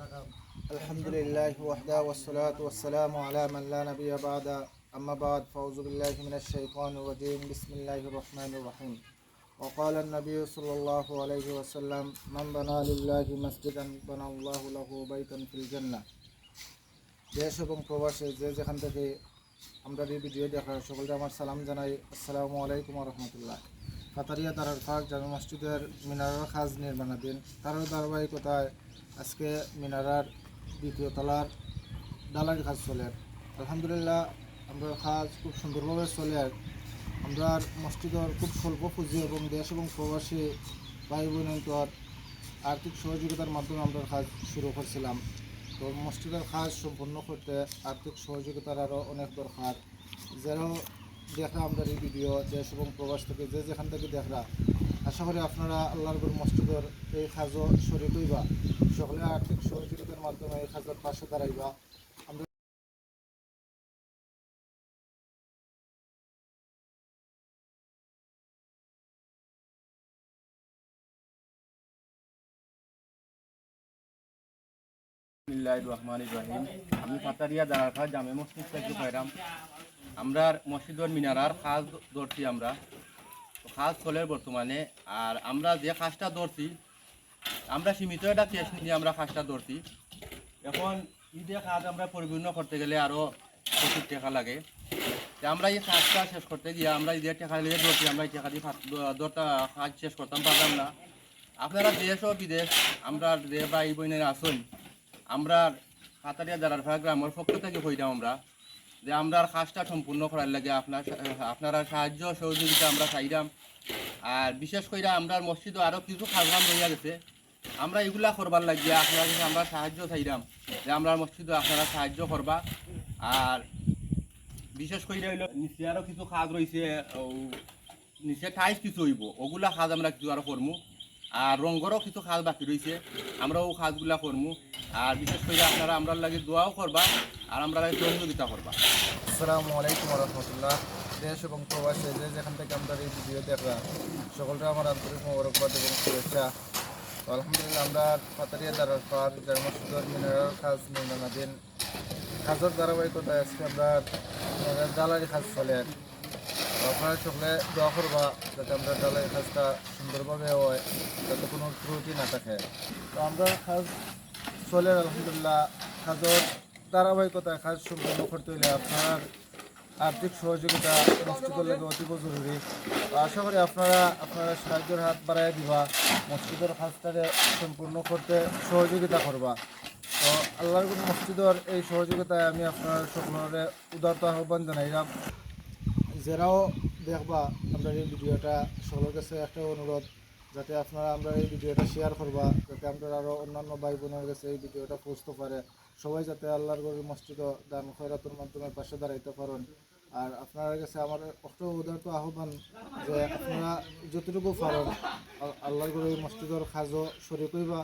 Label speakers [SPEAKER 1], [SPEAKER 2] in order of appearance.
[SPEAKER 1] الحمد لله وحده والصلاة والسلام على من لا نبي بعد أما بعد فأعوذ بالله من الشيطان الرجيم بسم الله الرحمن الرحيم وقال النبي صلى الله عليه وسلم من بنى لله مسجدا بنى الله له بيتا في الجنة দেশ এবং প্রবাসে যে যেখান থেকে আমরা এই ভিডিও দেখা সকলকে আমার সালাম জানাই আসসালামু আলাইকুম রহমতুল্লাহ কাতারিয়া তারার ফাঁক জামে মসজিদের মিনারার খাজ নির্মাণাধীন তারও ধারাবাহিকতায় আজকে মিনারার দ্বিতীয় তলার ডালার কাজ চলে। আলহামদুলিল্লাহ, আমরা কাজ খুব সুন্দরভাবে চলে। আমরা মসজিদের খুব স্বল্প পুঁজি এবং দেশ এবং প্রবাসী ভাই বোনের আর্থিক সহযোগিতার মাধ্যমে আমরা কাজ শুরু করছিলাম। তো মসজিদের কাজ সম্পূর্ণ করতে আর্থিক সহযোগিতার আরও অনেক দরকার। যারা দেখা আমরা এই ভিডিও দেশ এবং প্রবাস থেকে যে যেখান থেকে দেখরা আশা করি আপনারা আল্লাহর গড় মসজিদের এই কাজও শরীর হইবা। সকলে আর্থিক সহযোগিতার মাধ্যমে এই কাজের পাশে দাঁড়াইবা। আমরা
[SPEAKER 2] বিসমিল্লাহির রহমানির রহিম। আমি পাতারিয়া দাঁড়াখা জামে মসজিদ থেকে আমরা মসজিদর মিনারার খাস ধরছি আমরা। খাস চলে বর্তমানে, আর আমরা যে খাসটা ধরছি, আমরা সীমিত একটা কেস নিয়ে আমরা খাসটা ধরছি। এখন ঈদে কাজ আমরা পরিপূর্ণ করতে গেলে আরও প্রচুর টাকা লাগে। আমরা এই কাজটা শেষ করতে গিয়ে আমরা ঈদের টাকা নিয়ে ধরছি, আমরা এই টাকা দিয়ে কাজ শেষ করতাম পারলাম না। আপনারা দেশ ও বিদেশ, আমরা যে ভাই বোনেরা আসুন আমরা দাঁড়ার ভাড়া গ্রামের পক্ষ থেকে হইলাম আমরা। যে আমরা কাজটা সম্পূর্ণ করার লাগে আপনার আপনারা সাহায্য সহযোগিতা আমরা চাইলাম আর বিশেষ করে আমরা মসজিদে আরও কিছু কাজ কাম রইয়া গেছে। আমরা এগুলা করবার লাগিয়ে আপনার কাছে আমরা সাহায্য চাইলাম যে আমরা মসজিদে আপনারা সাহায্য করবা। আর বিশেষ করে হইল, নিচে আরও কিছু কাজ রয়েছে নিচে টাইস কিছু হইব। ওগুলা কাজ আমরা কিছু আরও করমু। আর রঙ্গরও কিছু কাজ বাকি রয়েছে আমরা ও কাজগুলা করমু। আর বিশেষ করে আপনারা আমরা লাগে দোয়াও করবা, আর আমরা লাগে সহযোগিতা করবা।
[SPEAKER 1] আসসালামু আলাইকুম রহমতুল্লাহ দেশ এবং প্রবাসে যে যেখান থেকে আমরা এই ভিডিও দেখরা সকলকে আমার আন্তরিক মোবারকবাদ এবং শুভেচ্ছা। আলহামদুলিল্লাহ, আমরা পাতারিয়া দারার পার যার মসজিদের মিনারের কাজ নির্মাণাধীন। কাজের ধারাবাহিকতায় আজকে আমরা ডালারি কাজ চলে তো আপনারা সকলে দোয়া করবা যাতে আমরা ডালারি কাজটা সুন্দরভাবে হয়, যাতে কোনো ত্রুটি না থাকে। তো আমরা কাজ চলে আলহামদুলিল্লাহ। কাজের ধারাবাহিকতায় কাজ সম্পূর্ণ করতে হলে আপনার আর্থিক সহযোগিতা মসজিদের লাগে অতীব জরুরি। আশা করি আপনারা আপনারা সাহায্যের হাত বাড়াই দিবা, মসজিদের কাজটাকে সম্পূর্ণ করতে সহযোগিতা করবা। তো আল্লাহর মসজিদের এই সহযোগিতায় আমি আপনার সকলের উদারতা আহ্বান জানাইলাম। যারাও দেখবা আমরা এই ভিডিওটা, সকলের কাছে একটা অনুরোধ, যাতে আপনারা আমরা এই ভিডিওটা শেয়ার করবা, যাতে আমরা আরও অন্যান্য ভাই বোনের কাছে এই ভিডিওটা পৌঁছতে পারে। সবাই যাতে আল্লাহর গড়ের মসজিদ দান খয়রাতের মাধ্যমে পাশে দাঁড়াইতে পারেন। আর আপনার কাছে আমার একটা উদারত আহ্বান যে আপনারা যতটুকু পারেন আল্লাহর গড়ের মসজিদের খাজও শরীর কইবা